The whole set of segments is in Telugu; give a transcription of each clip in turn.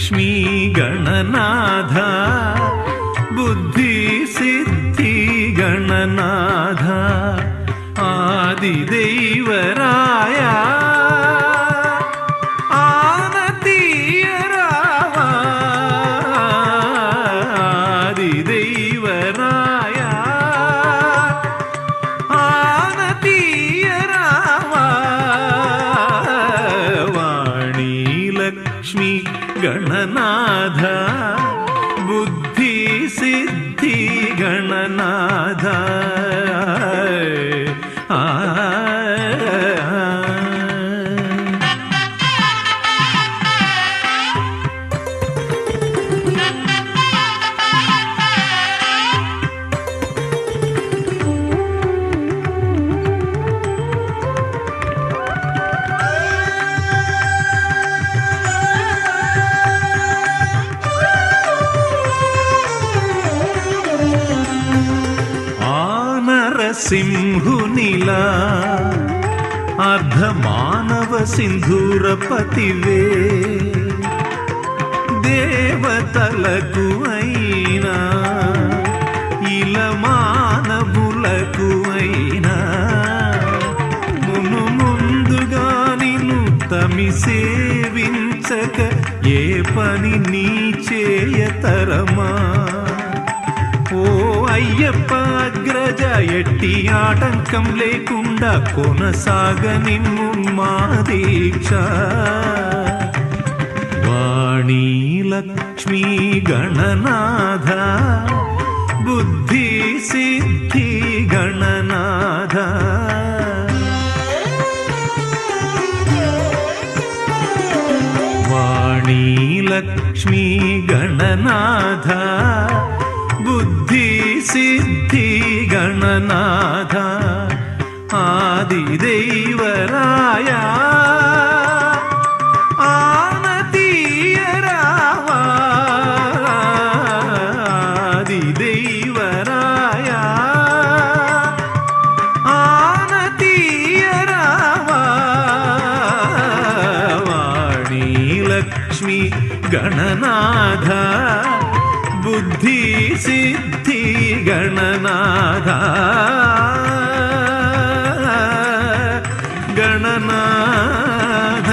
లక్ష్మీ గణనాథ బుద్ధి సిద్ధి గణనాథ ఆదిదైవరాయ ఆనతీయరావా ఆదిదైవరాయ అర్ధమానవ సింధూరపతివే. దేవతలకు అయినా ఇలమానవులకు అయినా మును ముందుగా నిన్ను తమి సేవించక ఏ పని నీ చేయతరమా ఓ అయ్యప్ప అగ్రజ ఎట్టి ఆటంకం లేకుండా కొనసాగనిమ్ము మా దీక్ష. వాణీ లక్ష్మీ గణనాథ బుద్ధి సిద్ధి గణనాథ. వాణీ లక్ష్మీ గణనాథ బుద్ధి సిద్ధి గణనాథ ఆదిదైవరాయ ബുദ്ധി സിദ്ധി ഗണനാഥ ഗണനാഥ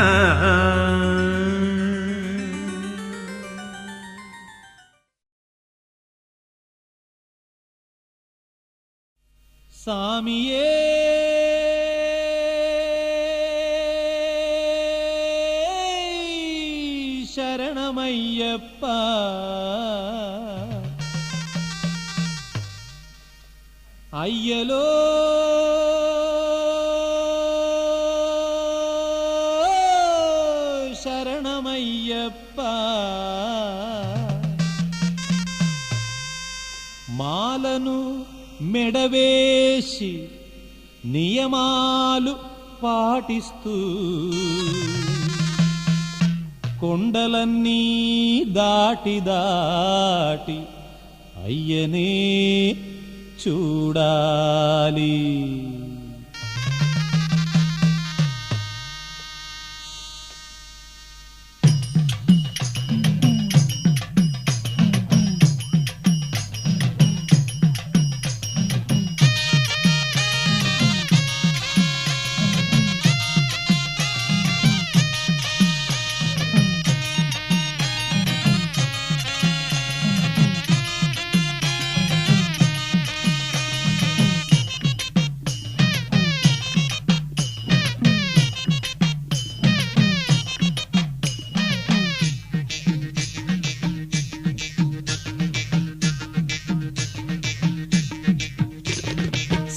சாமியே శరణమయ్యప్ప. అయ్యలో. శరణమయ్యప్ప. మాలను మెడవేసి నియమాలు పాటిస్తూ కొండలన్నీ దాటి దాటి అయ్యనే చూడాలి.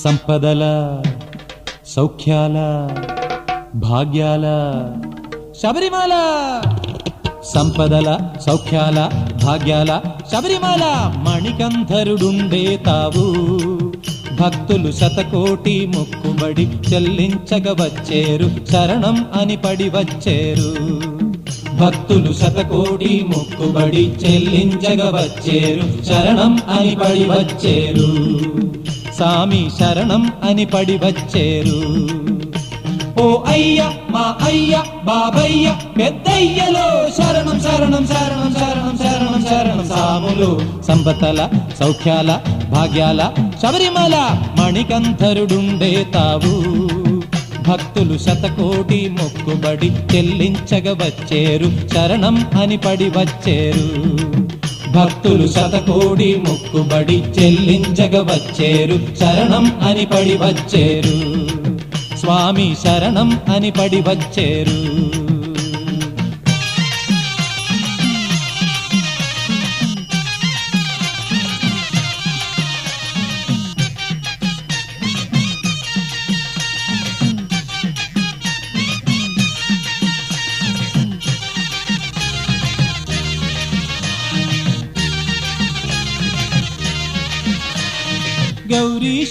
సంపదల సౌఖ్యాల భాగ్యాల శబరిమాల సంపదల సౌఖ్యాల భాగ్యాల శబరిమాల మణికంధరుడుండే తావు. భక్తులు శతకోటి మొక్కుబడి చెల్లించగ వచ్చేరు శరణం అని పడి వచ్చేరు. భక్తులు శతకోటి మొక్కుబడి చెల్లించగ వచ్చేరు శరణం అని పడి వచ్చేరు. సామి శరణం అని పడి వచ్చేరు. ఓ అయ్య మా అయ్య బాబయ్య పెద్దయ్యలో శరణం శరణం శరణం శరణం శరణం శరణం. సాములు సంపతల సౌఖ్యాల భాగ్యాల శబరిమల మణికంధరుడుండే తావు. భక్తులు శతకోటి మొక్కుబడి చెల్లించగ వచ్చేరు. శరణం అని పడి వచ్చేరు. భక్తులు శతకోడి మొక్కుబడి చెల్లించగ వచ్చేరు. శరణం అని పడి వచ్చేరు. స్వామి శరణం అని పడి వచ్చేరు.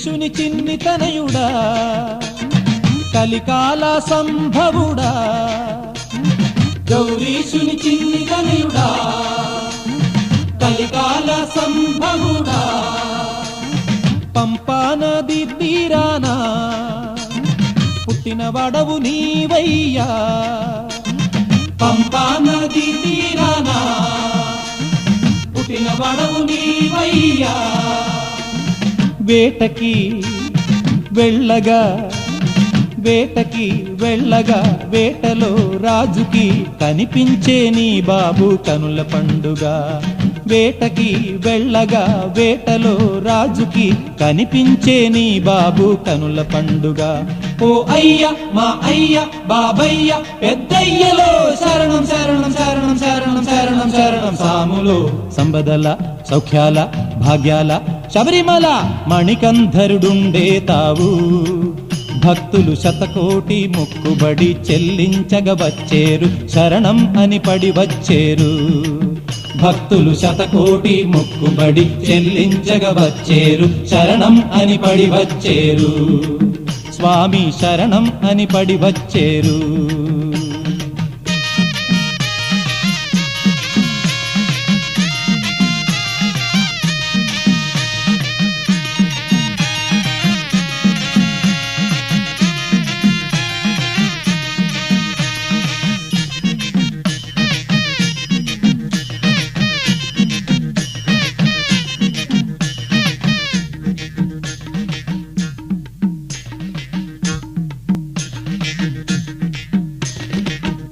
గౌరీశుని చిన్ని తనయుడా కలికాల సంభవుడా గౌరీశుని చిన్ని తనయుడా కలికాల సంభవుడా పంపానది తీరానా పుట్టిన వడవు నీవయ్యా పంపానది తీరానా పుట్టిన వడవు నీవయ్యా. వేటకి వెళ్ళగా వేటకి వెళ్ళగా వేటలో రాజుకి కనిపించే నీ బాబు కనుల పండుగ. వేటకి వెళ్ళగా వేటలో రాజుకి కనిపించే నీ బాబు కనుల పండుగ. ఓ అయ్య మా అయ్య బాబయ్య పెద్దయ్యలో శరణం శరణం శరణం శరణం శరణం శరణం. సాములో సంబదల సౌఖ్యాల భాగ్యాల శబరిమల మణికంధరుడుండే తావు. భక్తులు శతకోటి మొక్కుబడి చెల్లించగ వచ్చేరు శరణం అని పడి వచ్చేరు. భక్తులు శతకోటి మొక్కుబడి చెల్లించగ వచ్చేరు. శరణం అని పడి వచ్చేరు. స్వామి శరణం అని పడి వచ్చేరు.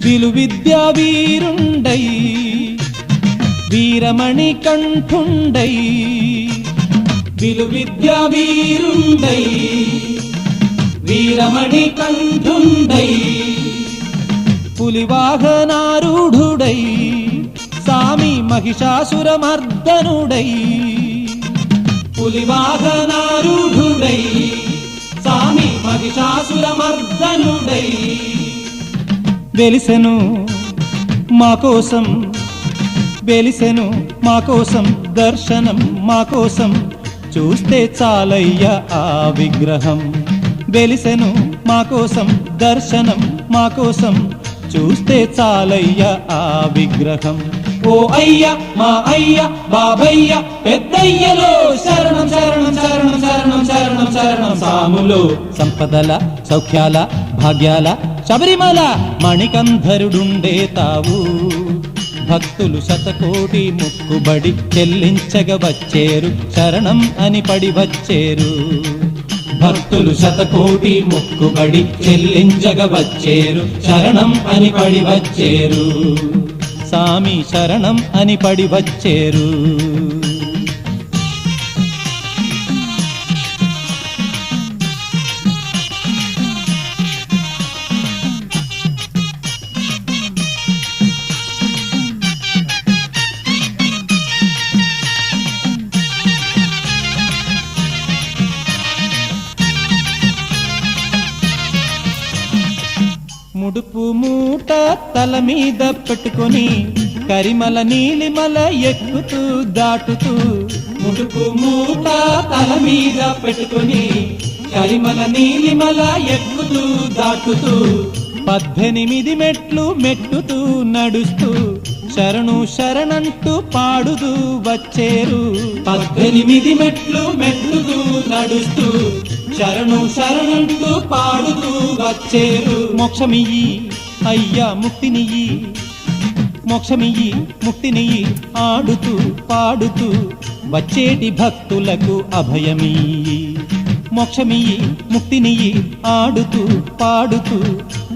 విలు విద్యా వీరుండై వీరమణి కంఠుండై విలు విద్యా వీరుండై వీరమణి కంఠుండై పులివాహనారూఢుడై సామి మహిషాసురమర్దనుడై పులివాహనారూఢుడై సామి మహిషాసురమర్దనుడై. వెలిసెను మా కోసం వెలిసెను మా కోసం దర్శనం మా కోసం. చూస్తే చాలయ్య ఆ విగ్రహం. వెలిసెను మా కోసం దర్శనం మా కోసం. చూస్తే చాలయ్య ఆ విగ్రహం. ఓ అయ్య మా అయ్య బాబయ్య పెద్దయ్యలో శరణం శరణం శరణం సంపదల సౌఖ్యాల భాగ్యాల శబరిమల మణికంధరుడుండే తావు. భక్తులు శతకోటి ముక్కుబడి చెల్లించగ వచ్చేరు శరణం అని పడి వచ్చేరు. భక్తులు శతకోటి ముక్కుబడి చెల్లించగ వచ్చేరు శరణం అని పడి వచ్చేరు. సామి శరణం అని పడి వచ్చేరు. మూట తల మీద పెట్టుకొని కరిమల నీలిమల ఎక్కుతూ దాటుతూ ముడుపు మూట తల మీద పెట్టుకొని కరిమల నీలిమల ఎక్కుతూ దాటుతూ పద్దెనిమిది మెట్లు మెట్టుతూ నడుస్తూ శరణు శరణంటూ పాడుతూ వచ్చేరు. పద్దెనిమిది మెట్లు మెట్టుతూ నడుస్తూ శరణు శరణంటూ పాడుతూ వచ్చేరు. మోక్షమియ్యి. అయ్యా ముక్తినియ్యి. మోక్షమియ్యి ముక్తినియ్యి. ఆడుతూ పాడుతూ వచ్చేటి భక్తులకు అభయమియ్యి. మోక్షమియ్యి ముక్తినియ్యి. ఆడుతూ పాడుతూ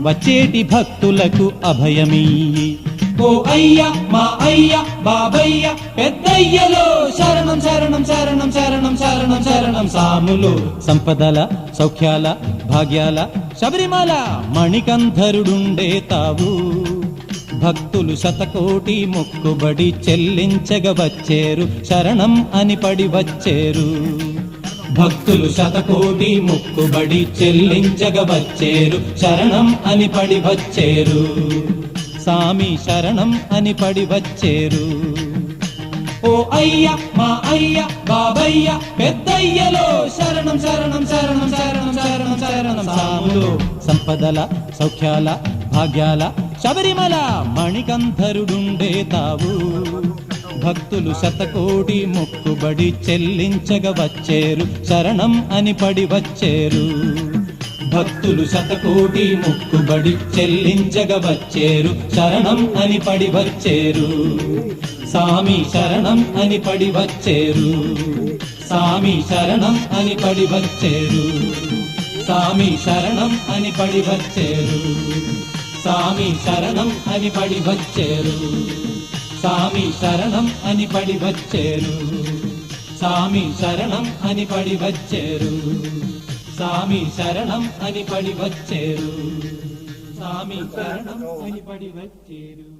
వచ్చేటి భక్తులకు అభయమియ్యి. ఓ అయ్య మా అయ్య బాబయ్య పెద్దయ్యలో శరణం శరణం శరణం శరణం శరణం శరణం సాములు. సంపదల సౌఖ్యాల భాగ్యాల శబరిమల మణికంధరుడుండే తావు. భక్తులు శతకోటి మొక్కుబడి చెల్లించగ వచ్చేరు. శరణం అని పడి వచ్చేరు. భక్తులు శతకోటి మొక్కుబడి చెల్లించగ వచ్చేరు. శరణం అని పడి వచ్చేరు. సామి శరణం అని పడి వచ్చేరు. ఓ అయ్య మా అయ్య బాబయ్య పెద్దయ్యలో శరణం శరణం శరణం శరణం శరణం శరణం. సాములు సంపదల సౌఖ్యాల భాగ్యాల శబరిమల మణికంధరుడుండే తావు. భక్తులు శతకోటి మొక్కుబడి చెల్లించగ వచ్చేరు శరణం అని పడి వచ్చేరు. భక్తులు శతకోటి మొక్కుబడి చెల్లించగ వచ్చేరు శరణం అని పడి వచ్చేరు. సామి శరణం అని పడి వచ్చేరు. సామి శరణం అని పడి వచ్చేరు. సామి శరణం అని పడి వచ్చేరు. సామి శరణం అని పడి వచ్చేరు. సామి శరణం అని పడి వచ్చేరు. సామి శరణం అని పడి వచ్చేరు. సామి శరణం అని పడి వచ్చేరు. సామి శరణం అని పడి వచ్చేరు.